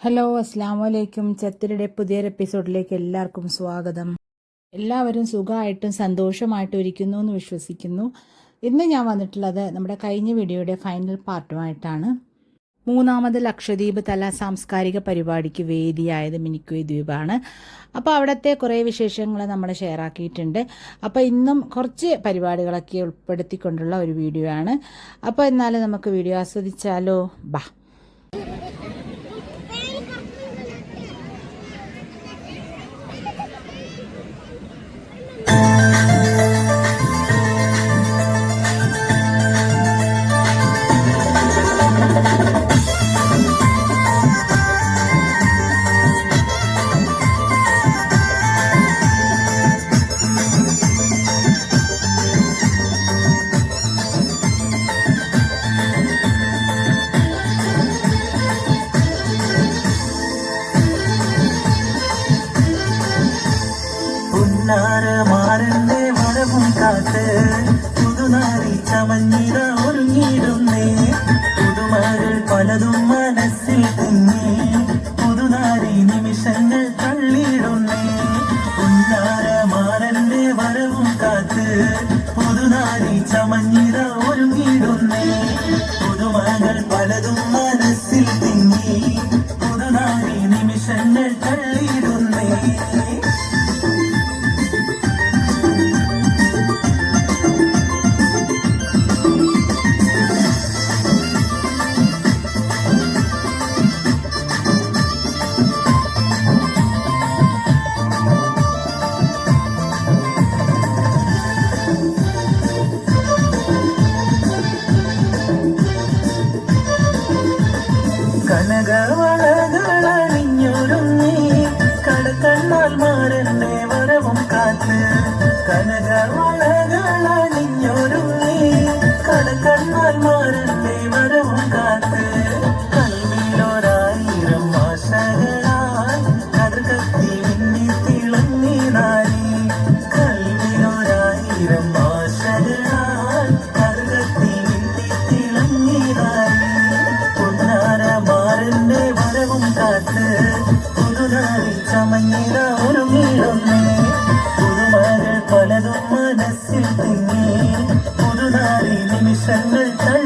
Hello അസ്സാം വലൈക്കും ചത്തിരുടെ പുതിയൊരു എപ്പിസോഡിലേക്ക് എല്ലാവർക്കും സ്വാഗതം. എല്ലാവരും സുഖമായിട്ടും സന്തോഷമായിട്ടും ഇരിക്കുന്നു എന്ന് വിശ്വസിക്കുന്നു. ഇന്ന് ഞാൻ വന്നിട്ടുള്ളത് നമ്മുടെ കഴിഞ്ഞ വീഡിയോയുടെ ഫൈനൽ പാർട്ടുമായിട്ടാണ് മൂന്നാമത് ലക്ഷദ്വീപ് തല സാംസ്കാരിക പരിപാടിക്ക് വേദിയായത് മിനിക്കുവി ദ്വീപാണ്. അപ്പോൾ അവിടുത്തെ കുറേ വിശേഷങ്ങൾ നമ്മൾ ഷെയർ ആക്കിയിട്ടുണ്ട്. അപ്പോൾ ഇന്നും കുറച്ച് പരിപാടികളൊക്കെ ഉൾപ്പെടുത്തിക്കൊണ്ടുള്ള ഒരു വീഡിയോ ആണ്. അപ്പോൾ എന്നാലും നമുക്ക് വീഡിയോ ആസ്വദിച്ചാലോ? ബാ. 等 等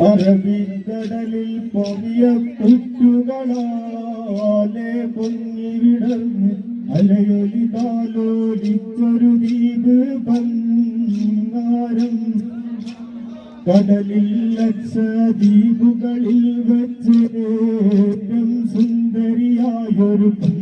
അറബിക്കടലിൽ പൊതിയ പുറ്റുകളാലെ പൊങ്ങി വിടർന്ന് അലയൊലിതാലോലിച്ചൊരു ദ്വീപ് പങ്കാരം കടലിൽ ലക്ഷദ്വീപുകളിൽ വെച്ച് ഏറ്റവും സുന്ദരിയായൊരു കന്യകയായി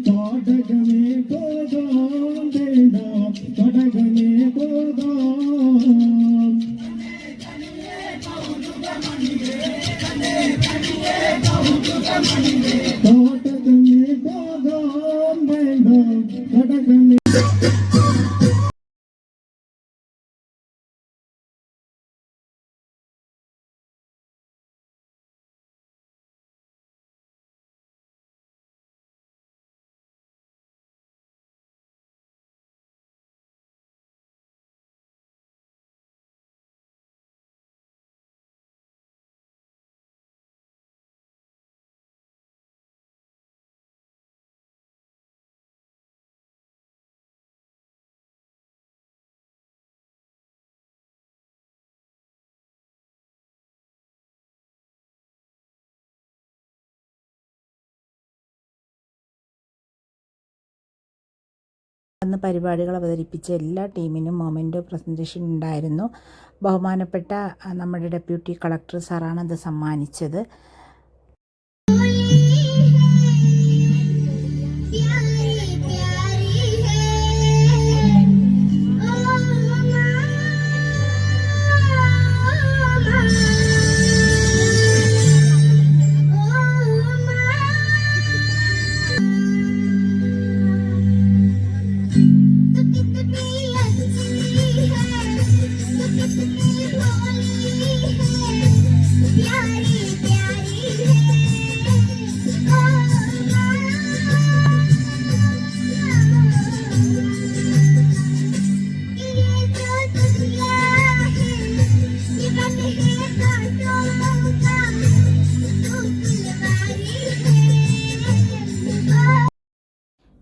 അന്ന് പരിപാടികൾ അവതരിപ്പിച്ച എല്ലാ ടീമിനും മൊമെന്റ് പ്രസന്റേഷൻ ഉണ്ടായിരുന്നു. ബഹുമാനപ്പെട്ട നമ്മുടെ ഡെപ്യൂട്ടി കളക്ടർ സാറാണ് അത് സമ്മാനിച്ചത്.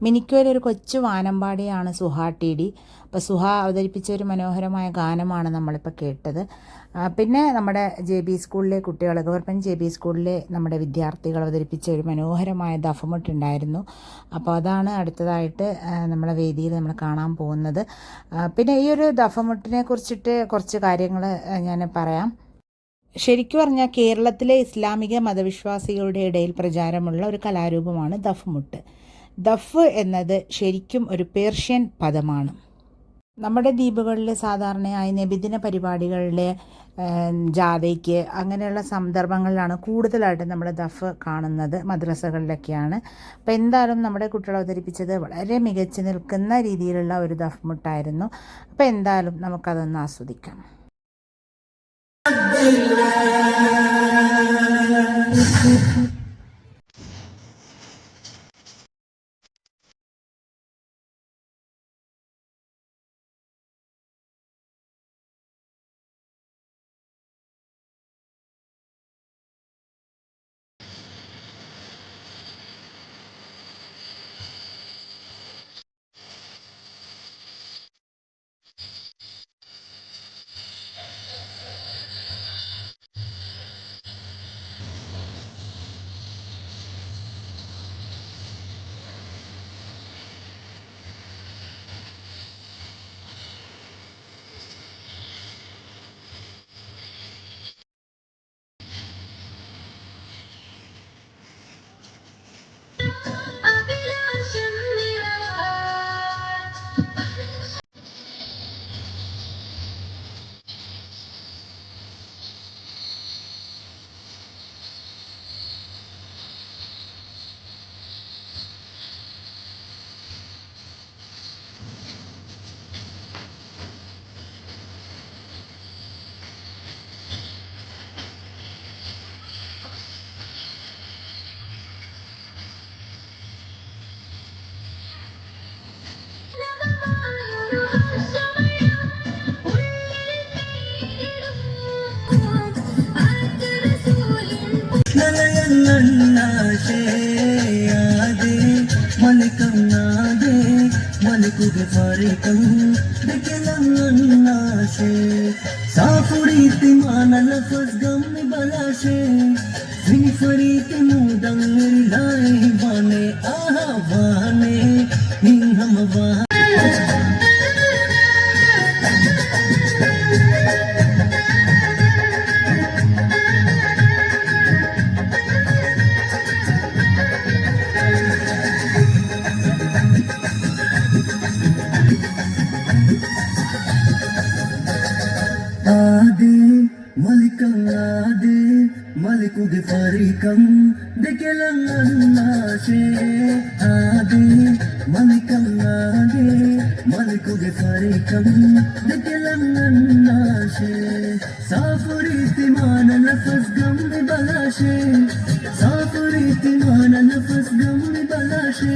മിനിക്കോയിൽ ഒരു കൊച്ചു വാനമ്പാടിയാണ് സുഹാ ടി ഡി. അപ്പോൾ സുഹ അവതരിപ്പിച്ച ഒരു മനോഹരമായ ഗാനമാണ് നമ്മളിപ്പോൾ കേട്ടത്. പിന്നെ നമ്മുടെ ജെ ബി സ്കൂളിലെ കുട്ടികൾ ഗവൺമെന്റ് ജെ ബി സ്കൂളിലെ നമ്മുടെ വിദ്യാർത്ഥികൾ അവതരിപ്പിച്ച ഒരു മനോഹരമായ ദഫമുട്ടുണ്ടായിരുന്നു. അപ്പോൾ അതാണ് അടുത്തതായിട്ട് നമ്മളെ വേദിയിൽ നമ്മൾ കാണാൻ പോകുന്നത്. പിന്നെ ഈ ഒരു ദഫമുട്ടിനെ കുറിച്ചിട്ട് കുറച്ച് കാര്യങ്ങൾ ഞാൻ പറയാം. ശരിക്കും പറഞ്ഞാൽ കേരളത്തിലെ ഇസ്ലാമിക മതവിശ്വാസികളുടെ ഇടയിൽ പ്രചാരമുള്ള ഒരു കലാരൂപമാണ് ദഫ്മുട്ട്. ദഫ് എന്നത് ശരിക്കും ഒരു പേർഷ്യൻ പദമാണ്. നമ്മുടെ ദ്വീപുകളിൽ സാധാരണയായി നബിദിന പരിപാടികളിലെ ജാഥയ്ക്ക് അങ്ങനെയുള്ള സന്ദർഭങ്ങളിലാണ് കൂടുതലായിട്ട് നമ്മൾ ദഫ് കാണുന്നത് മദ്രസകളിലൊക്കെയാണ്. അപ്പോൾ എന്തായാലും നമ്മുടെ കുട്ടികൾ അവതരിപ്പിച്ചത് വളരെ മികച്ചു നിൽക്കുന്ന രീതിയിലുള്ള ഒരു ദഫ് മുട്ടായിരുന്നു. അപ്പോൾ എന്തായാലും നമുക്കതൊന്ന് ആസ്വദിക്കാം. അഭിലാഷം नन्ना से यादे मलकम नादे मलकु फारिकम बिकलम नन्ना से, साफुड़ी तिमान लफज गम बला से। फिर फरीक मुदम लाए बाने, आहा बाने हिम हम बाने మణికం దిగలంగాసే ఆదే మణికం ఆదే మణికుడి పరికం దిగలంగాసే సాఫురీతి మాన నఫస్ గమ్మి బలాషే సాఫురీతి మాన నఫస్ గమ్మి బలాషే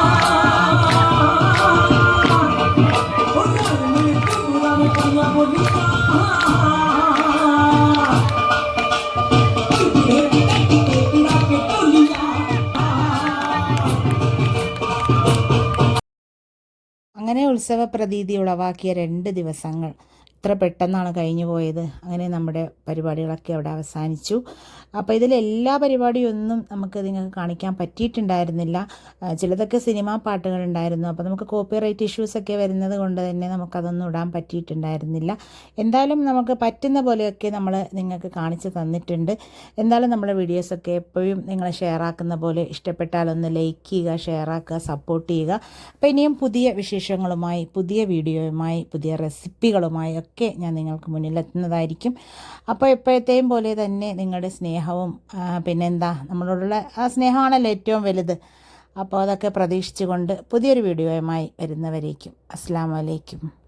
ഉത്സവ പ്രതീതി ഉളവാക്കിയ രണ്ട് ദിവസങ്ങൾ. ഇത്ര പെട്ടെന്നാണ് കഴിഞ്ഞു പോയത്? അങ്ങനെ നമ്മുടെ പരിപാടികളൊക്കെ അവിടെ അവസാനിച്ചു. അപ്പോൾ ഇതിലെല്ലാ പരിപാടിയൊന്നും നമുക്ക് നിങ്ങൾക്ക് കാണിക്കാൻ പറ്റിയിട്ടുണ്ടായിരുന്നില്ല. ചിലതൊക്കെ സിനിമാ പാട്ടുകളുണ്ടായിരുന്നു അപ്പോൾ നമുക്ക് കോപ്പിറൈറ്റ് ഇഷ്യൂസൊക്കെ വരുന്നത് കൊണ്ട് തന്നെ നമുക്കതൊന്നും ഇടാൻ പറ്റിയിട്ടുണ്ടായിരുന്നില്ല. എന്തായാലും നമുക്ക് പറ്റുന്ന പോലെയൊക്കെ നമ്മൾ നിങ്ങൾക്ക് കാണിച്ചു തന്നിട്ടുണ്ട്. എന്തായാലും നമ്മുടെ വീഡിയോസൊക്കെ എപ്പോഴും നിങ്ങൾ ഷെയർ ആക്കുന്ന പോലെ ഇഷ്ടപ്പെട്ടാലൊന്ന് ലൈക്ക് ചെയ്യുക ഷെയർ ആക്കുക സപ്പോർട്ട് ചെയ്യുക. അപ്പോൾ ഇനിയും പുതിയ വിശേഷങ്ങളുമായി പുതിയ വീഡിയോയുമായി പുതിയ റെസിപ്പികളുമായി ഒക്കെ ഞാൻ നിങ്ങൾക്ക് മുന്നിലെത്തുന്നതായിരിക്കും അപ്പോൾ എപ്പോഴത്തെയും പോലെ തന്നെ നിങ്ങളുടെ സ്നേഹവും പിന്നെന്താ നമ്മളോടുള്ള ആ സ്നേഹമാണല്ലോ ഏറ്റവും വലുത്. അപ്പോൾ അതൊക്കെ പ്രതീക്ഷിച്ചുകൊണ്ട് പുതിയൊരു വീഡിയോയുമായി വരുന്നവരേക്കും. അസ്സാം വലൈക്കും